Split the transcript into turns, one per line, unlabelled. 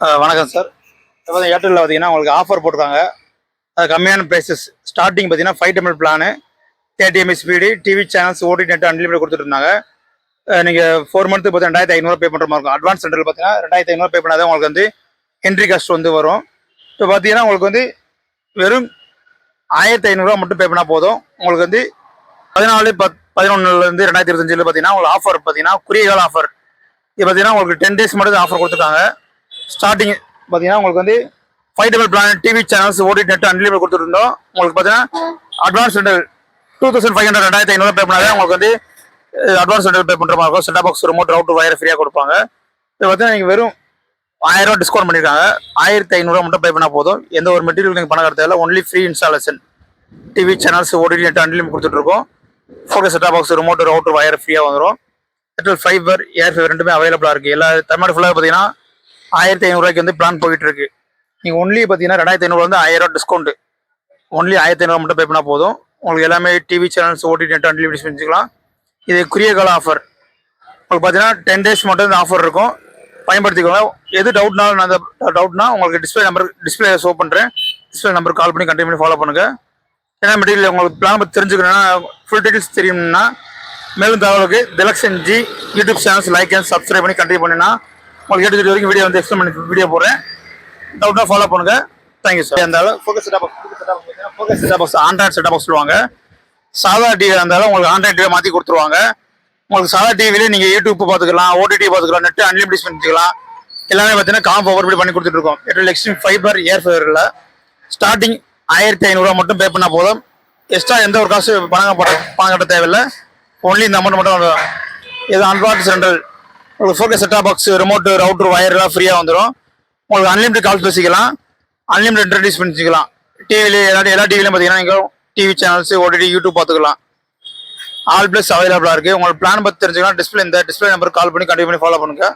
வணக்கம் சார். இப்போ ஏர்டெல்லில் பார்த்தீங்கன்னா உங்களுக்கு ஆஃபர் போட்டிருக்காங்க. அது கம்மியான ப்ரைஸஸ் ஸ்டார்டிங் பார்த்தீங்கன்னா five Tamil plan thirty speed TV channels OTT net unlimited கொடுத்துட்டு இருந்தாங்க நீங்கள் ஃபோர் மந்த்து பார்த்தீங்க ரெண்டாயிரத்தி ஐநூறு பே பண்ணுற மாதிரி இருக்கும். அட்வான்ஸ் சென்டரில் பார்த்தீங்கன்னா ரெண்டாயிரத்தி ஐநூறு பே பண்ணாதான் உங்களுக்கு வந்து என்ட்ரி காஸ்ட் வந்து வரும். இப்போ பார்த்தீங்கன்னா உங்களுக்கு வந்து வெறும் ஆயிரத்தி ஐநூறுரூவா மட்டும் பே பண்ணால் போதும். உங்களுக்கு வந்து பதினாலு பத் பதினொன்றுலேருந்து ரெண்டாயிரத்தி இருபத்தஞ்சில் பார்த்தீங்கன்னா உங்களுக்கு ஆஃபர் பார்த்தீங்கன்னா குறுகிய கால ஆஃபர் இது பார்த்தீங்கன்னா உங்களுக்கு டென் டேஸ் மட்டும் ஆஃபர் கொடுத்துருக்காங்க ஸ்டார்டிங் பார்த்தீங்கன்னா உங்களுக்கு வந்து five double plan TV channels OTT net unlimited கொடுத்துருந்தோம். உங்களுக்கு பார்த்தீங்கன்னா advance rental two thousand five hundred ரெண்டாயிரத்தி ஐநூறு பே பண்ணாலே உங்களுக்கு வந்து அட்வான்ஸ் ரெண்டல் பே பண்ணுற மாதிரி இருக்கும். செட்டா பாக்ஸ் ரிமோட் ரவுட் வயர் ஃப்ரீயாக கொடுப்பாங்க. இது பார்த்தீங்கன்னா நீங்கள் வெறும் ஆயிரம் ரூபா டிஸ்கவுண்ட் பண்ணியிருக்காங்க ஆயிரத்தி ஐநூறுரூவா மட்டும் பே பண்ணால் போதும். எந்த ஒரு மெட்டீரியல் நீங்கள் பணம் தேவையில்ல only free installation TV channels OTT net unlimited கொடுத்துட்ருக்கோம் photo set top box remote router wire ஃப்ரீயாக வந்துடும் ஏர்டெல் ஃபைபர் ஏர் ஃபைபர் ரெண்டுமே அவைலபிளாக இருக்குது எல்லா தமிழ்நாடு ஃபுல்லாக பார்த்தீங்கன்னா ஆயிரத்தி ஐநூறுரூவாய்க்கு வந்து பிளான் போயிட்டு இருக்கு நீங்கள் ஒன்லி பார்த்தீங்கன்னா ரெண்டாயிரத்தி ஐநூறுவா வந்து ஆயிரம் டிஸ்கவுண்ட் ஒன்லி ஆயிரத்தி ஐநூறுவா மட்டும் பே பண்ணால் போதும். உங்களுக்கு எல்லாமே TV channels OTT net unlimited செஞ்சுக்கலாம். இது குறுகிய கால ஆஃபர் உங்களுக்கு பார்த்தீங்கன்னா டென் டேஸ் மட்டும் இந்த ஆஃபர் இருக்கும். பயன்படுத்திக்கோங்க. எது டவுட்னாலும் நான் டவுட்னா உங்களுக்கு டிஸ்பிளே நம்பர் டிஸ்பிளே ஷோ பண்ணுறேன் டிஸ்பிளே நம்பர் கால் பண்ணி கண்டினியூ ஃபாலோ பண்ணுங்கள் என்ன மெட்டீரியல் உங்களுக்கு பிளான் பற்றி தெரிஞ்சுக்கணும்னா ஃபுல் டீட்டெயில்ஸ் தெரியும்னா மேலும் தகவலுக்கு Thilakshan ji YouTube channels like and subscribe பண்ணி கண்டினியூ பண்ணினா உங்களுக்கு எடுத்துட்டு வரைக்கும் வீடியோ வந்து எக்ஸ்பிளைன் பண்ணி வீடியோ போடுறேன். டவுட்னா ஃபாலோ பண்ணுங்க. தேங்க்யூ சார் அந்த focus set top box focus set top box Android set top box சொல்லுவாங்க. சாதா டிவி இருந்தாலும் உங்களுக்கு ஆண்ட்ராய்ட் டிவி மாற்றி கொடுத்துருவாங்க. உங்களுக்கு சாதா டிவிலே நீங்கள் யூடியூப் பார்த்துக்கலாம் ஓடிடி பார்த்துக்கலாம் நெட் அன்லிமிட் பண்ணிக்கலாம். எல்லாமே பார்த்தீங்கன்னா காம்போ ஓவர் பண்ணி கொடுத்துட்டு இருக்கோம். எட்டு எக்ஸ்ட்ரீம் ஃபைபர் ஏர் ஃபைபரில் ஸ்டார்டிங் ஆயிரத்தி ஐநூறுரூவா மட்டும் பே பண்ணால் போதும். எக்ஸ்ட்ரா எந்த ஒரு காசு பணம் பணம் கட்ட தேவையில்லை. ஒன்லி இந்த அமௌண்ட் மட்டும். இது அன்பாக்ஸ் ரெண்டல் உங்களுக்கு focus set top box remote router wire எல்லாம் ஃப்ரீயாக வந்துடும் உங்களுக்கு அன்லிமிட்டட் கால் பேசிக்கலாம். அன்லிமிட்டட் இன்ட்ரடியூஸ் பண்ணிக்கலாம் டிவில எல்லா எல்லா டிவிலையும் பார்த்தீங்கன்னா நீங்கள் டிவி சேனல்ஸ் ஓடிடி யூடியூப் பார்த்துக்கலாம் ஆல் பிளஸ் அவைலபிளாக இருக்குது உங்களுக்கு பிளான் பற்றி தெரிஞ்சுக்கலாம். டிஸ்பிளே இந்த டிஸ்பிளே நம்பர் கால் பண்ணி கண்டிப்பாக பண்ணி ஃபாலோ பண்ணுங்கள்